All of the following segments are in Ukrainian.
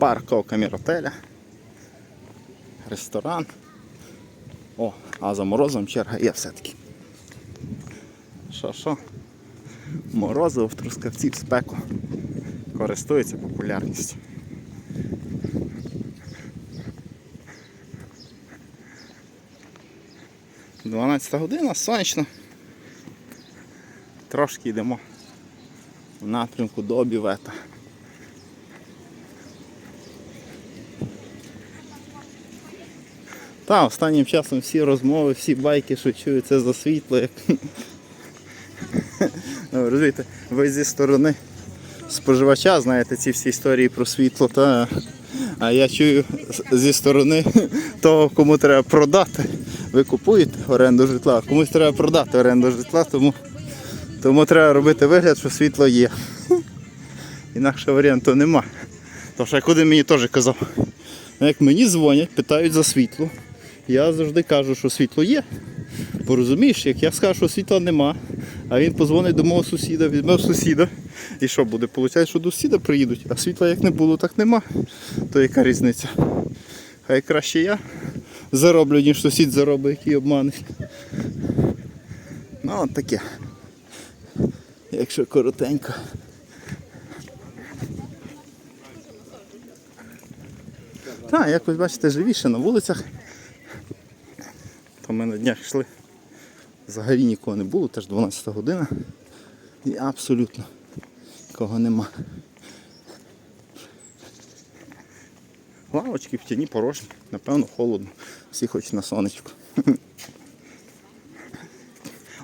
парковка міротеля, ресторан. О, а за морозом черга є все-таки. Що? Морозиво в Трускавці в спеку користується популярністю. Дванадцята година, сонячно. Трошки йдемо в напрямку до бівета. Та, останнім часом всі розмови, всі байки, що чую, це за світло. Як... Ну, розумієте, ви зі сторони споживача знаєте ці всі історії про світло, та... а я чую зі сторони того, кому треба продати. Ви купуєте оренду житла, комусь треба продати оренду житла, тому, тому треба робити вигляд, що світло є. Інакше варіанту нема. Тож що куди мені теж казав. Ну, Як мені дзвонять, питають за світло. Я завжди кажу, що світло є. Бо розумієш, як я скажу, що світла нема, а він позвонить до мого сусіда, візьме сусіда. І що буде? Получається, що до сусіда приїдуть, а світла як не було, так нема. То яка різниця? Хай краще я зароблю, ніж сусід заробить, який обманить. Ну от таке. Якщо коротенько. Так, як ви бачите, живіше на вулицях. То ми на днях йшли. Взагалі нікого не було, теж 12 година. І абсолютно нікого нема. Лавочки в тіні порожні, напевно, холодно. Всі хочуть на сонечку.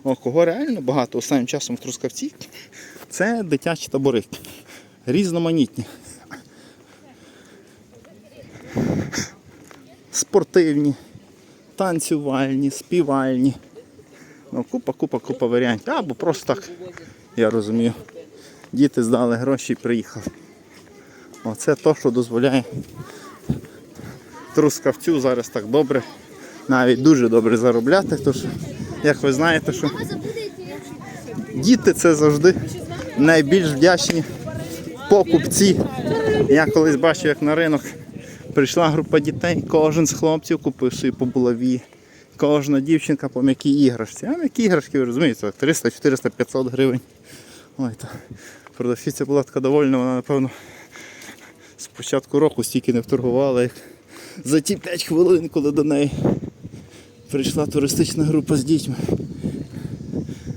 О, кого реально багато останнім часом в Трускавці, це дитячі табори. Різноманітні. Спортивні, танцювальні, співальні. Ну, купа, купа, купа варіантів. Або просто так, я розумію. Діти здали гроші і приїхали. Оце то, що дозволяє трускавцю зараз так добре, навіть дуже добре заробляти. Тож, як ви знаєте, що діти це завжди найбільш вдячні покупці. Я колись бачив, як на ринок прийшла група дітей, кожен з хлопців купив собі по булаві. Кожна дівчинка по м'якій іграшці. А м'які іграшки, ви розумієте, 300, 400, 500 гривень. Ой, то продавщиця була така довольна, вона, напевно, з початку року стільки не вторгувала, як за ті 5 хвилин, коли до неї прийшла туристична група з дітьми.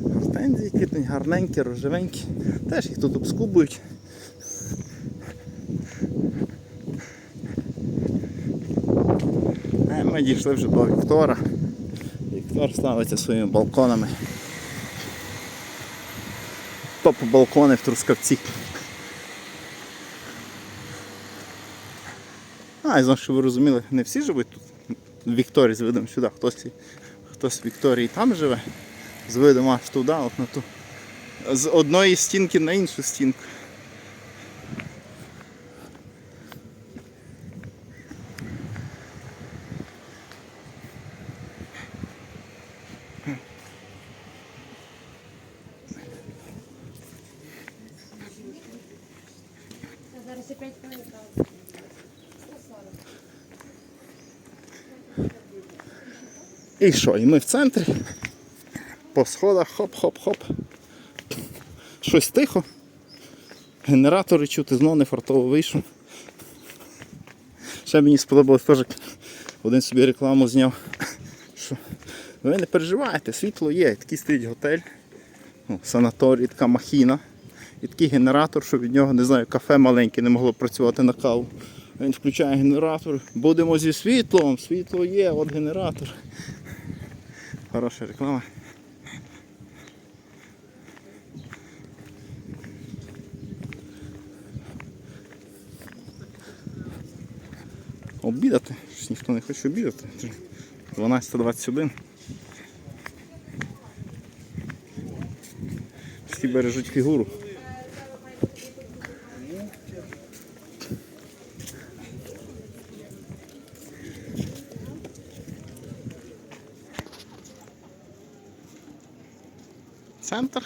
Гортензії квітнуть, гарненькі, рожевенькі. Теж їх тут обскубують. Ми дійшли вже до Віктора. Віктор ставиться своїми балконами. Топ балкони в Трускавці. А, і знову, щоб ви розуміли, не всі живуть тут. В Вікторії з видом сюди, хтось, хтось в Вікторії там живе, з видом аж туди, от на ту. З одної стінки на іншу стінку. Зараз ще 5 хвилин треба. І що? І ми в центрі. По сходах хоп-хоп-хоп. Щось тихо. Генератори чути, знову не фартово вийшов. Ще мені сподобалось теж один собі рекламу зняв. Що ви не переживайте, світло є, такий стоїть готель, санаторій, така махіна. І такий генератор, що від нього, не знаю, кафе маленьке не могло працювати на каву. Він включає генератор. Будемо зі світлом, світло є, от генератор. Хороша реклама. Обідати? Щось ніхто не хоче обідати. 12.21. Всі бережуть фігуру. центр.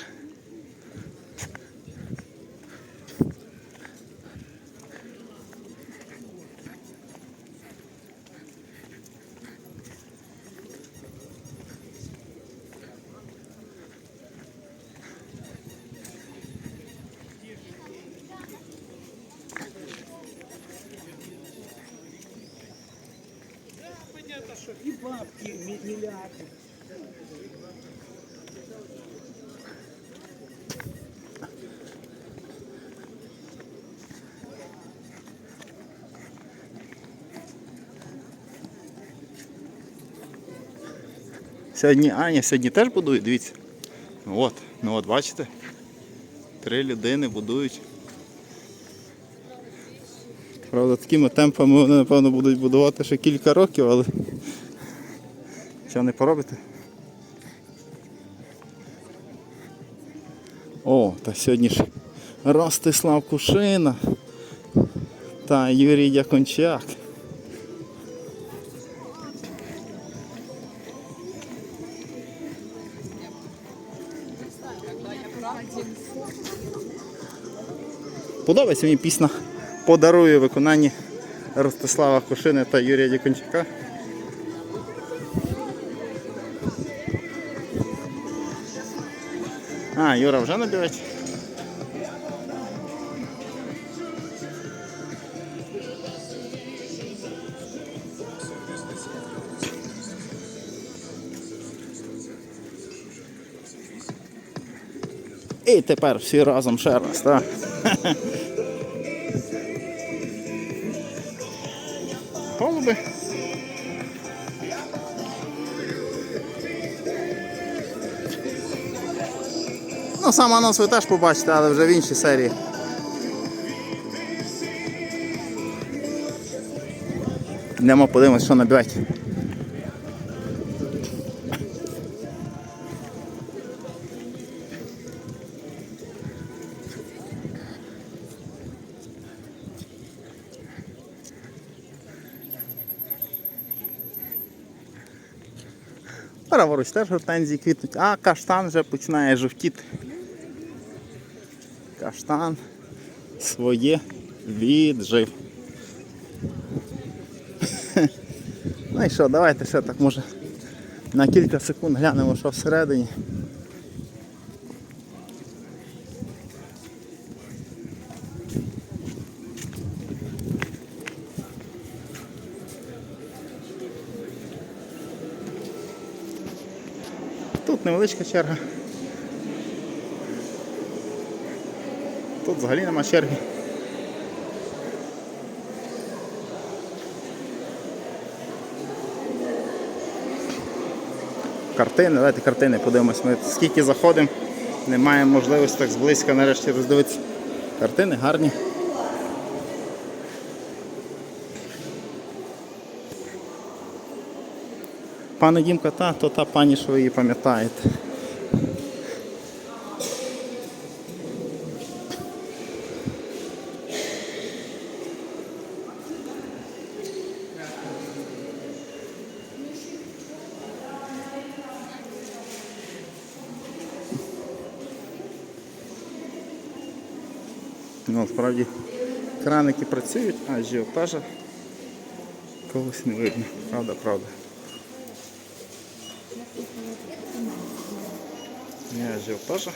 что и бабки миллиарды. Сьогодні Аня, сьогодні теж будують, дивіться. Ну от, ну от, бачите? Три людини будують. Правда, такими темпами вони, напевно, будуть будувати ще кілька років, але що не поробите? О, та сьогодні ж Ростислав Кушина та Юрій Дякончак. Подобається мені пісня Подарую виконанні Ростислава Кушини та Юрія Дікончака. А, Юра вже набивать. І тепер всі разом ще раз, так? Голуби. Ну, сам анонс ви теж побачите, але вже в іншій серії. Йдемо подивимось, що набивать. Праворуч теж гортензії квітнуть, а каштан вже починає жовтіти. Каштан своє віджив. Ну і що, давайте ще так може на кілька секунд глянемо, що всередині. Тут невеличка черга. Тут взагалі нема черги. Картини, давайте картини подивимось. Ми скільки заходимо, не маємо можливості так зблизька нарешті роздивитися. Картини гарні. Пане Дімка, та, то та пані, що ви її пам'ятаєте. Ну, справді краники працюють, а ажіотажа когось не видно. Правда, правда. Не ажіотажа.